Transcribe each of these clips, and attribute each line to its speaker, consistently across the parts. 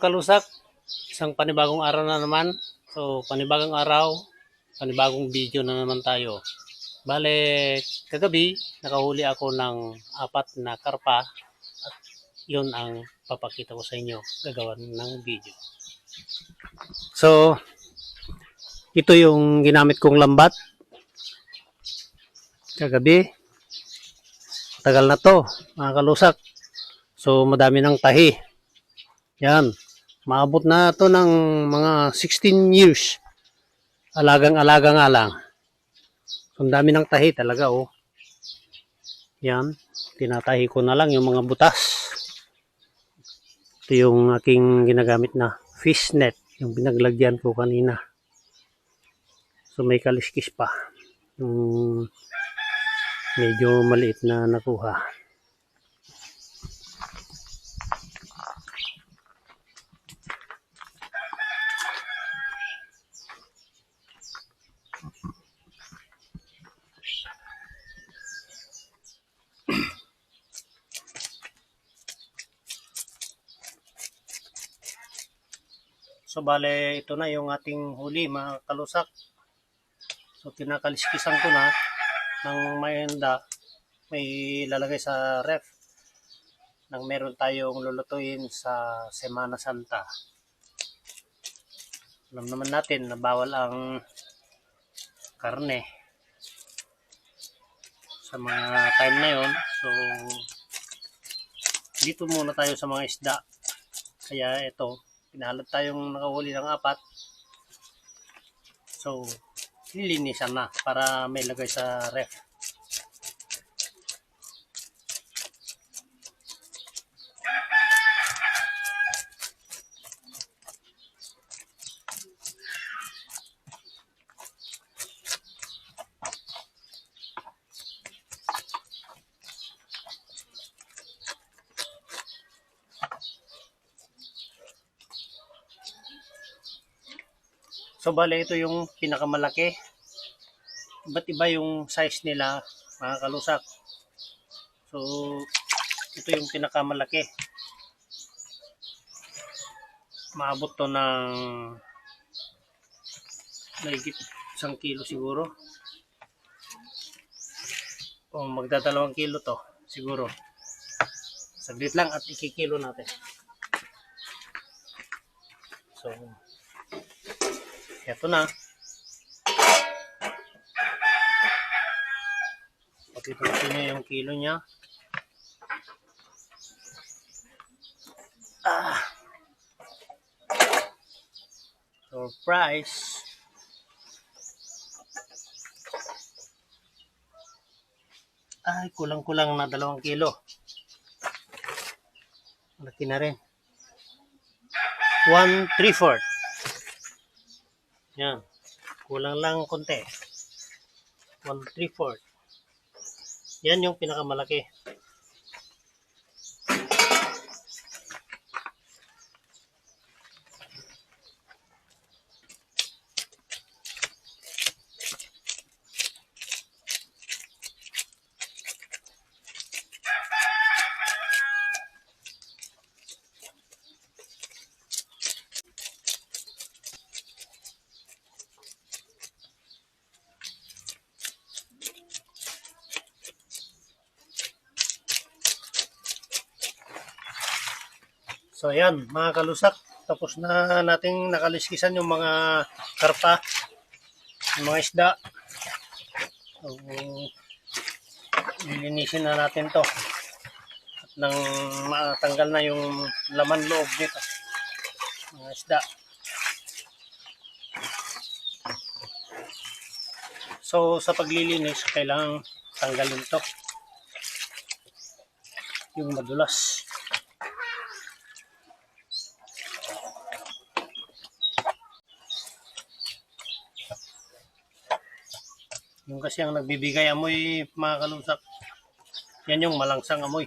Speaker 1: Mga kalusak, isang panibagong araw na naman. So, panibagong araw, panibagong video na naman tayo. Bale, kagabi, nakahuli ako ng apat na karpa at yun ang papakita ko sa inyo, gagawa ng video. So, ito yung ginamit kong lambat. Kagabi, tagal na to, mga kalusak. So, madami ng tahi. Yan. Maabot na to ng mga 16 years. Alagang-alaga nga lang. So, ang dami ng tahi talaga, oh. Yan. Tinatahi ko na lang yung mga butas. Ito yung aking ginagamit na fish net. Yung pinaglagyan ko kanina. So, may kaliskis pa. Yung medyo maliit na nakuha. So bale ito na yung ating huli mga kalusak. So kinakaliskisan ko na ng mayanda may lalagay sa ref nang meron tayong lulutuin sa Semana Santa. Alam naman natin na bawal ang karne sa mga time na yon. So dito muna tayo sa mga isda. Kaya ito, pinalad tayong nakahuli ng apat. So, nilinisan na para may lagay sa ref. So, bale, ito yung pinakamalaki. Iba't iba yung size nila, mga kalusak. So, ito yung pinakamalaki. Maabot to ng mahigit isang kilo siguro. O magdadalawang kilo to, siguro. Saglit lang at ikikilo natin. So, Eto na. Pakita natin niya yung kilo niya. Ah. Surprise. Ay, kulang-kulang na dalawang kilo. Laki na rin. 1 3 4 yan. Kulang lang konti. 1, 3, 4. Yan yung pinakamalaki. So ayan, mga kalusak, tapos na nating nakaliskisan yung mga karpa, yung mga isda. So, lilinisin na natin to. At nang matanggal na yung laman loob nito, mga isda. So sa paglilinis, kailangan tanggalin to. Yung madulas. Kasi ang nagbibigay amoy mga kalusak. Yan yung malangsang amoy.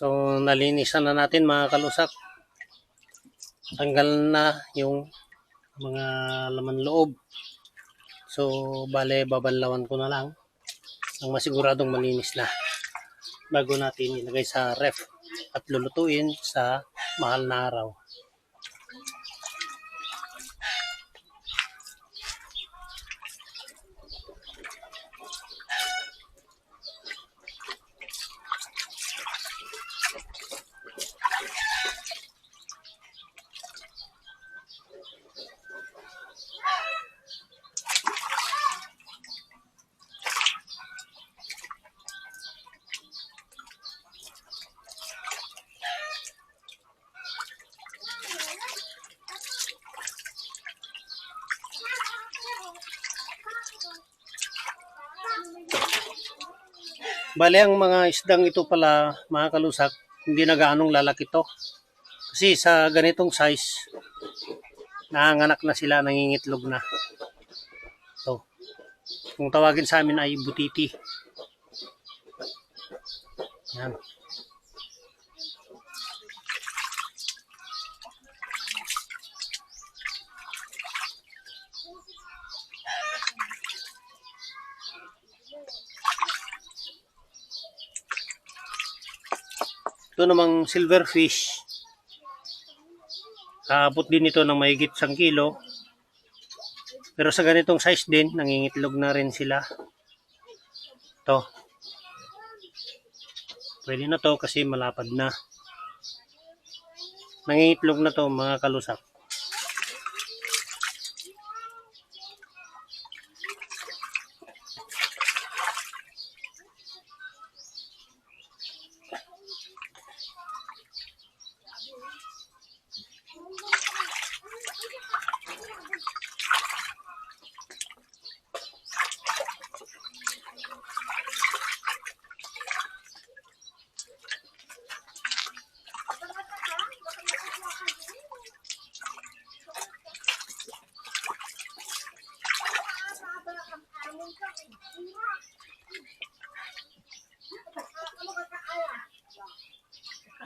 Speaker 1: So, nalinisan na natin mga kalusak. Tanggal na yung mga laman loob. So, bale, babanlawan ko na lang ang masiguradong malinis na bago natin ilagay sa ref at lulutuin sa mahal na araw. Bale, ang mga isdang ito pala, mga kalusak, hindi na gaanong lalaki to. Kasi sa ganitong size, nanganganak na sila, nangingitlog na. So, kung tawagin sa amin ay butiti. Yan. Ito namang silverfish. Kaabot din ito ng mahigit 1 kilo. Pero sa ganitong size din, nangingitlog na rin sila. Ito. Pwede na to kasi malapad na. Nangingitlog na to mga kalusak.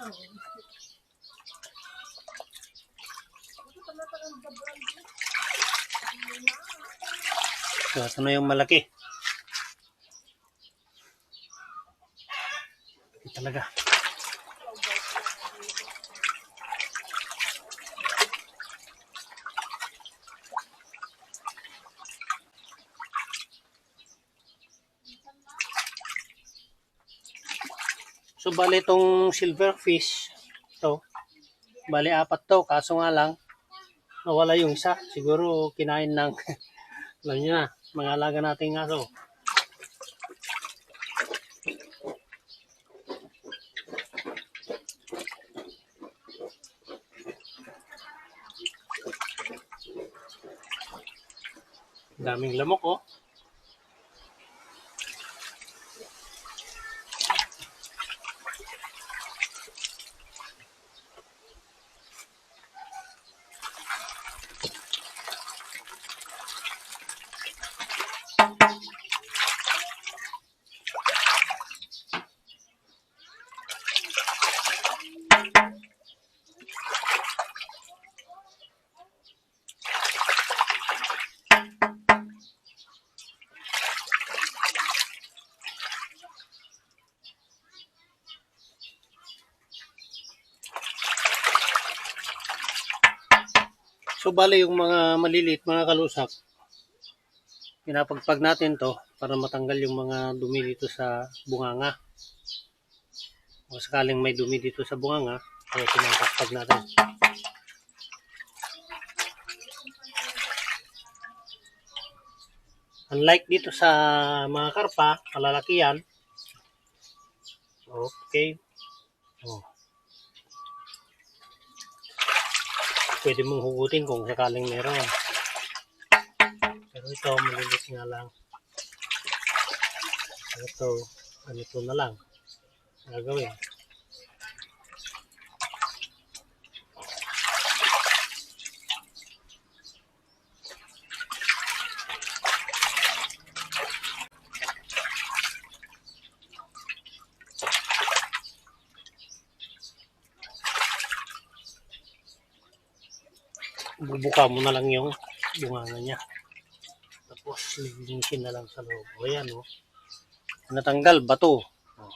Speaker 1: So, ito na yung malaki. Ito talaga. So, bali itong silverfish, to bali apat to, kaso nga lang, nawala yung isa. Siguro kinain ng, alam nyo na, mga alaga nating aso. Daming lamok oh. So bali yung mga maliliit, mga kalusak, pinapagpag natin to para matanggal yung mga dumi dito sa bunganga. Kung sakaling may dumi dito sa bunganga, kaya pinapagpag natin. Unlike dito sa mga karpa, malalaki yan. Okay. Oh. Pwede mong hugutin kung sakaling meron. Pero ito, malilit nga lang. Ito, ganito na lang. Gagawin. Bubuka mo na lang yung bunganga niya. Tapos, lilinisin na lang sa loob. O yan, oh. Natanggal, bato. Oh.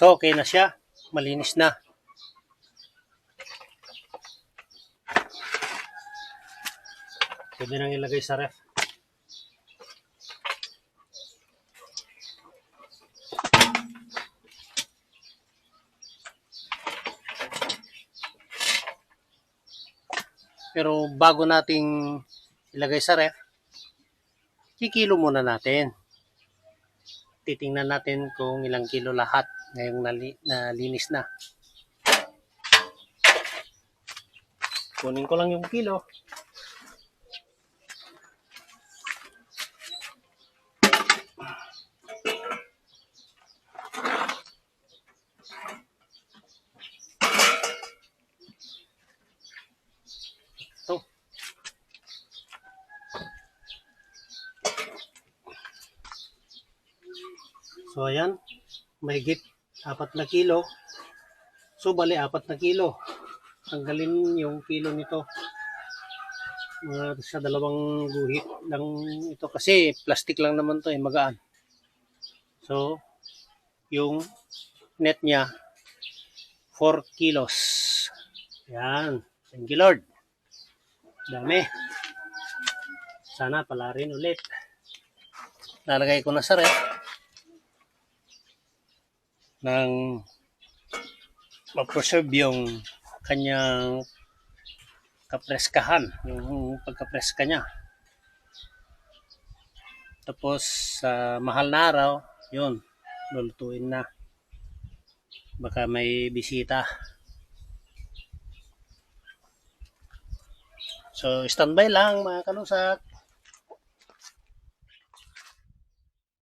Speaker 1: So, okay na siya. Malinis na. Pwede nang ilagay sa ref. Pero bago nating ilagay sa ref, kikilo muna natin. Titingnan natin kung ilang kilo lahat ngayong nali, nalinis na. Kunin ko lang yung kilo. So ayan, mahigit apat na kilo. So bali apat na kilo. Tanggalin yung kilo nito. Mga sa dalawang guhit lang ito kasi plastic lang naman to eh magaan. So yung net niya 4 kilos. Yan. Thank you Lord. Dami. Sana pala rin ulit. Lalagay ko na sa ref ng ma-preserve yung kanyang kapreskahan, yung pagkapreska niya. Tapos sa mahal na araw, yun, lulutuin na. Baka may bisita. So, standby lang mga kalusak.